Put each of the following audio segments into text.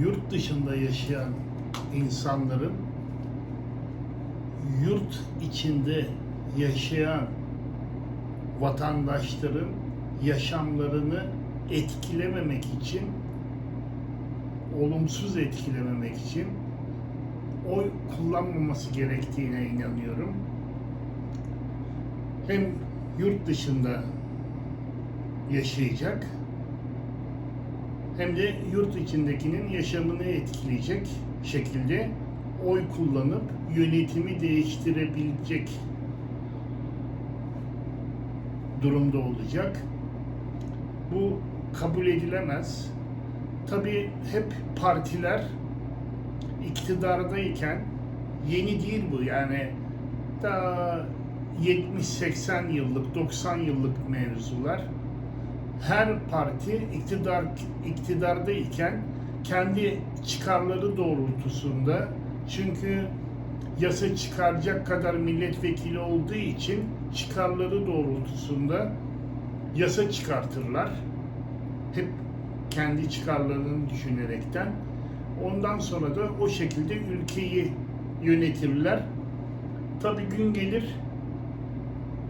yurt dışında yaşayan insanların yurt içinde yaşayan vatandaşların yaşamlarını etkilememek için olumsuz etkilememek için oy kullanmaması gerektiğine inanıyorum. Hem yurt dışında yaşayacak hem de yurt içindekinin yaşamını etkileyecek şekilde oy kullanıp yönetimi değiştirebilecek durumda olacak. Bu kabul edilemez. Tabii hep partiler iktidardayken yeni değil bu yani daha 70-80 yıllık 90 yıllık mevzular her parti iktidar iktidardayken kendi çıkarları doğrultusunda çünkü yasa çıkaracak kadar milletvekili olduğu için çıkarları doğrultusunda yasa çıkartırlar. Hep kendi çıkarlarını düşünerekten. Ondan sonra da o şekilde ülkeyi yönetirler. Tabii gün gelir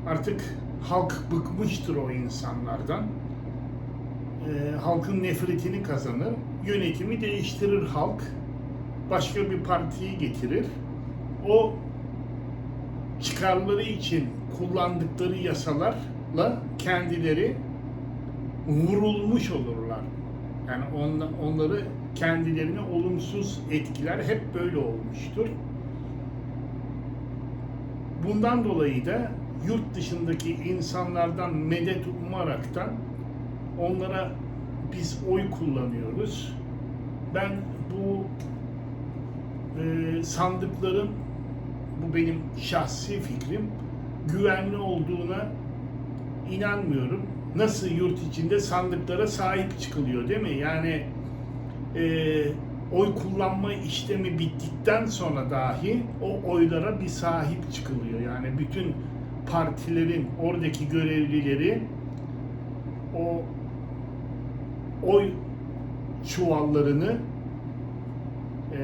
artık halk bıkmıştır o insanlardan. Ee, halkın nefretini kazanır. Yönetimi değiştirir halk. Başka bir partiyi getirir. O çıkarları için kullandıkları yasalarla kendileri vurulmuş olurlar. Yani onla, onları kendilerine olumsuz etkiler hep böyle olmuştur. Bundan dolayı da yurt dışındaki insanlardan medet umaraktan onlara biz oy kullanıyoruz. Ben bu e, sandıkların bu benim şahsi fikrim güvenli olduğuna inanmıyorum. Nasıl yurt içinde sandıklara sahip çıkılıyor değil mi? Yani e, oy kullanma işlemi bittikten sonra dahi o oylara bir sahip çıkılıyor. Yani bütün partilerin oradaki görevlileri o oy çuvallarını e,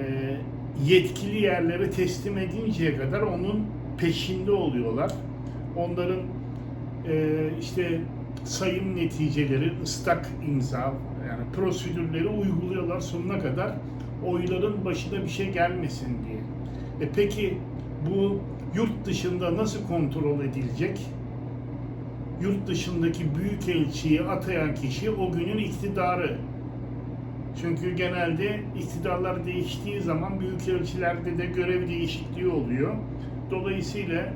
yetkili yerlere teslim edinceye kadar onun peşinde oluyorlar. Onların e, işte sayım neticeleri, ıslak imza yani prosedürleri uyguluyorlar sonuna kadar oyların başına bir şey gelmesin diye. E peki bu yurt dışında nasıl kontrol edilecek? Yurt dışındaki büyük elçiyi atayan kişi o günün iktidarı. Çünkü genelde iktidarlar değiştiği zaman büyük elçilerde de görev değişikliği oluyor. Dolayısıyla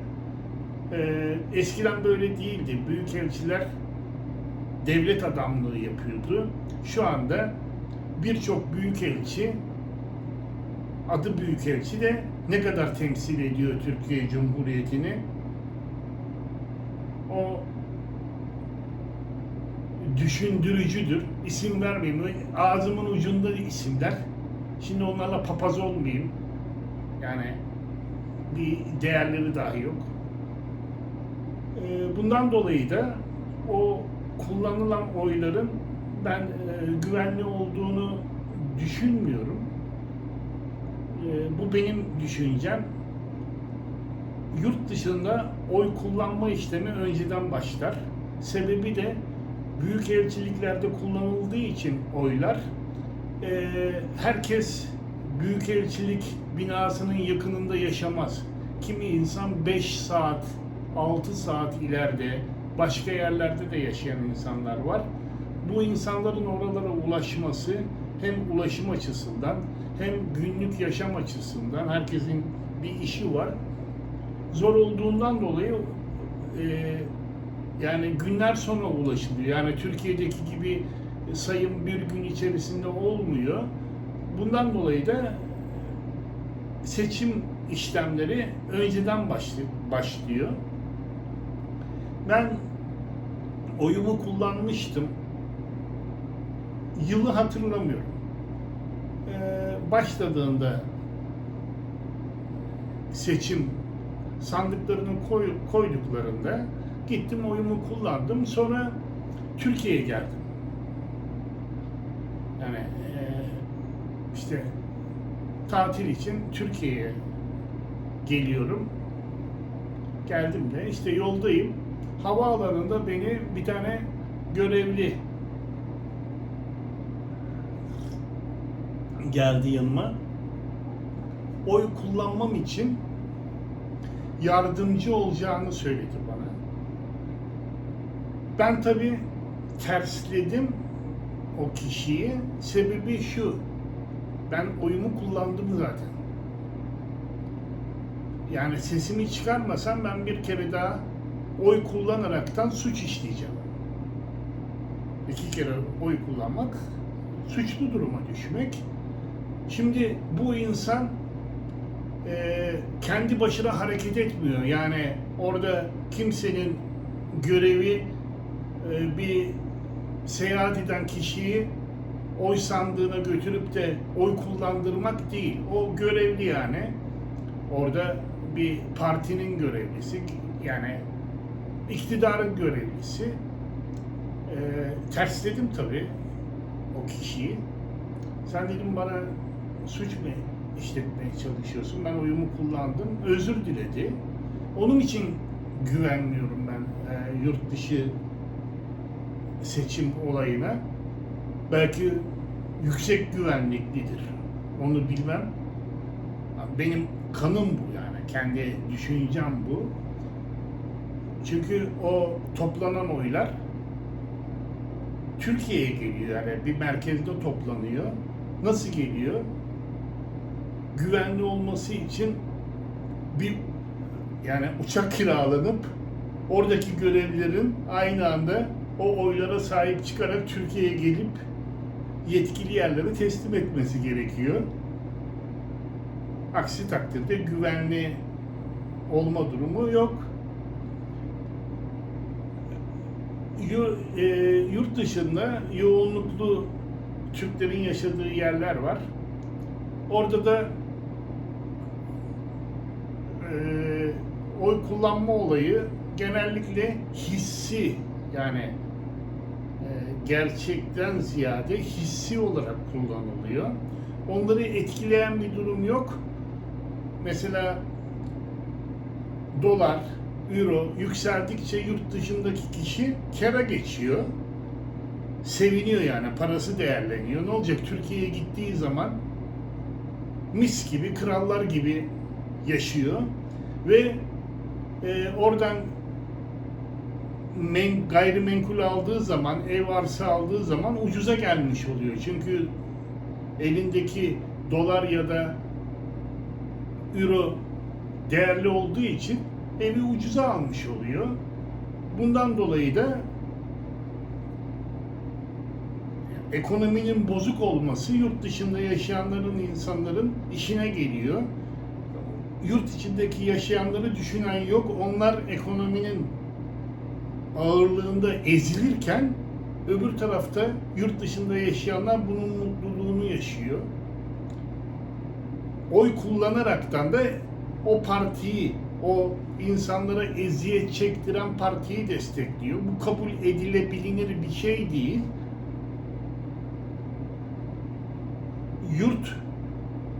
e, eskiden böyle değildi. Büyük elçiler devlet adamlığı yapıyordu. Şu anda birçok büyükelçi adı büyükelçi de ne kadar temsil ediyor Türkiye Cumhuriyeti'ni o düşündürücüdür. İsim vermeyeyim. Ağzımın ucunda isimler. Şimdi onlarla papaz olmayayım. Yani bir değerleri dahi yok. Ee, Bundan dolayı da o kullanılan oyların ben e, güvenli olduğunu düşünmüyorum. E, bu benim düşüncem. Yurt dışında oy kullanma işlemi önceden başlar. Sebebi de büyük elçiliklerde kullanıldığı için oylar e, herkes büyükelçilik binasının yakınında yaşamaz. Kimi insan 5 saat, 6 saat ileride başka yerlerde de yaşayan insanlar var. Bu insanların oralara ulaşması hem ulaşım açısından hem günlük yaşam açısından herkesin bir işi var. Zor olduğundan dolayı e, yani günler sonra ulaşılıyor. Yani Türkiye'deki gibi sayım bir gün içerisinde olmuyor. Bundan dolayı da seçim işlemleri önceden başlıyor. Ben oyumu kullanmıştım. Yılı hatırlamıyorum. Ee, başladığında seçim sandıklarını koy, koyduklarında gittim oyumu kullandım. Sonra Türkiye'ye geldim. Yani e, işte tatil için Türkiye'ye geliyorum. Geldim de işte yoldayım. Havaalanında beni bir tane görevli geldi yanıma. Oy kullanmam için yardımcı olacağını söyledi. Ben tabii tersledim o kişiyi. Sebebi şu. Ben oyumu kullandım zaten. Yani sesimi çıkarmasam ben bir kere daha oy kullanaraktan suç işleyeceğim. İki kere oy kullanmak suçlu duruma düşmek. Şimdi bu insan e, kendi başına hareket etmiyor. Yani orada kimsenin görevi bir seyahat eden kişiyi oy sandığına götürüp de oy kullandırmak değil. O görevli yani. Orada bir partinin görevlisi yani iktidarın görevlisi. E, tersledim tabii o kişiyi. Sen dedim bana suç mu işletmeye çalışıyorsun? Ben oyumu kullandım. Özür diledi. Onun için güvenmiyorum ben e, yurt dışı seçim olayına. Belki yüksek güvenliklidir. Onu bilmem. Benim kanım bu yani. Kendi düşüncem bu. Çünkü o toplanan oylar Türkiye'ye geliyor yani bir merkezde toplanıyor. Nasıl geliyor? Güvenli olması için bir yani uçak kiralanıp oradaki görevlilerin aynı anda o oylara sahip çıkarak Türkiye'ye gelip yetkili yerlere teslim etmesi gerekiyor. Aksi takdirde güvenli olma durumu yok. E, yurt dışında yoğunluklu Türklerin yaşadığı yerler var. Orada da e, oy kullanma olayı genellikle hissi yani gerçekten ziyade hissi olarak kullanılıyor. Onları etkileyen bir durum yok. Mesela dolar, euro yükseldikçe yurt dışındaki kişi kere geçiyor. Seviniyor yani parası değerleniyor. Ne olacak Türkiye'ye gittiği zaman mis gibi krallar gibi yaşıyor ve e, oradan men, gayrimenkul aldığı zaman, ev arsa aldığı zaman ucuza gelmiş oluyor. Çünkü elindeki dolar ya da euro değerli olduğu için evi ucuza almış oluyor. Bundan dolayı da ekonominin bozuk olması yurt dışında yaşayanların insanların işine geliyor. Yurt içindeki yaşayanları düşünen yok. Onlar ekonominin ağırlığında ezilirken öbür tarafta yurt dışında yaşayanlar bunun mutluluğunu yaşıyor. Oy kullanaraktan da o partiyi, o insanlara eziyet çektiren partiyi destekliyor. Bu kabul edilebilir bir şey değil. Yurt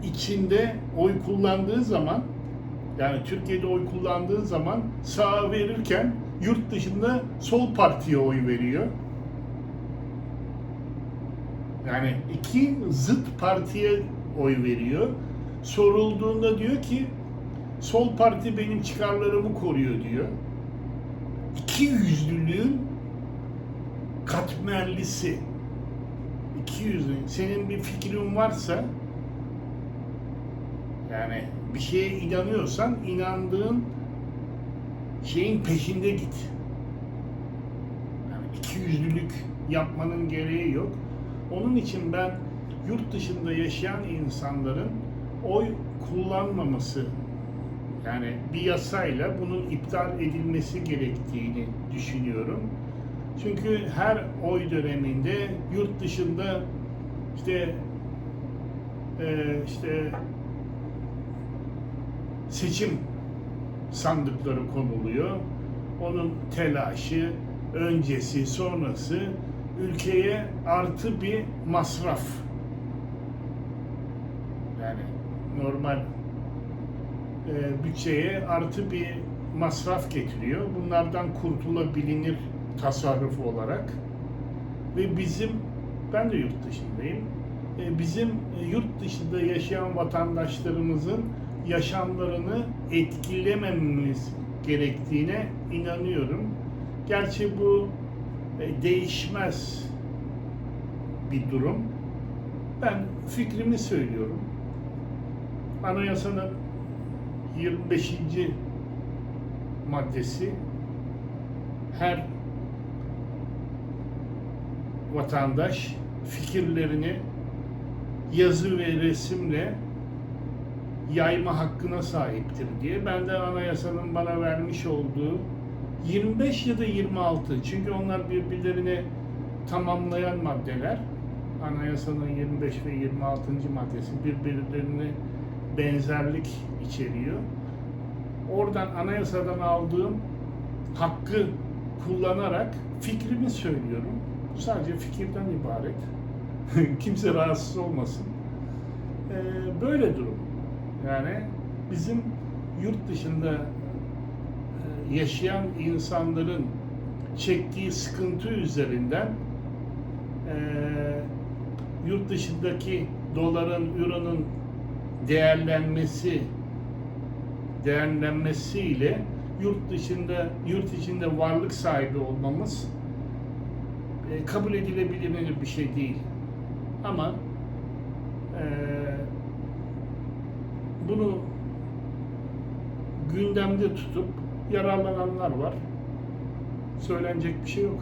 içinde oy kullandığı zaman yani Türkiye'de oy kullandığı zaman sağa verirken yurt dışında sol partiye oy veriyor. Yani iki zıt partiye oy veriyor. Sorulduğunda diyor ki sol parti benim çıkarlarımı koruyor diyor. İki yüzlülüğün katmerlisi. İki yüzlü. Senin bir fikrin varsa yani bir şeye inanıyorsan inandığın şeyin peşinde git. Yani iki yüzlülük yapmanın gereği yok. Onun için ben yurt dışında yaşayan insanların oy kullanmaması yani bir yasayla bunun iptal edilmesi gerektiğini düşünüyorum. Çünkü her oy döneminde yurt dışında işte e, işte seçim sandıkları konuluyor. Onun telaşı, öncesi, sonrası ülkeye artı bir masraf. Yani normal e, bütçeye artı bir masraf getiriyor. Bunlardan kurtulabilir tasarruf olarak. Ve bizim, ben de yurt dışındayım. E, bizim yurt dışında yaşayan vatandaşlarımızın yaşamlarını etkilemememiz gerektiğine inanıyorum. Gerçi bu e, değişmez bir durum. Ben fikrimi söylüyorum. Anayasanın 25. maddesi her vatandaş fikirlerini yazı ve resimle yayma hakkına sahiptir diye. Ben de anayasanın bana vermiş olduğu 25 ya da 26 çünkü onlar birbirlerini tamamlayan maddeler. Anayasanın 25 ve 26. maddesi birbirlerine benzerlik içeriyor. Oradan anayasadan aldığım hakkı kullanarak fikrimi söylüyorum. Bu sadece fikirden ibaret. Kimse rahatsız olmasın. Ee, böyle durum. Yani bizim yurt dışında e, yaşayan insanların çektiği sıkıntı üzerinden e, yurt dışındaki doların, euronun değerlenmesi değerlenmesiyle yurt dışında yurt içinde varlık sahibi olmamız e, kabul edilebilir bir şey değil. Ama e, bunu gündemde tutup yararlananlar var. Söylenecek bir şey yok.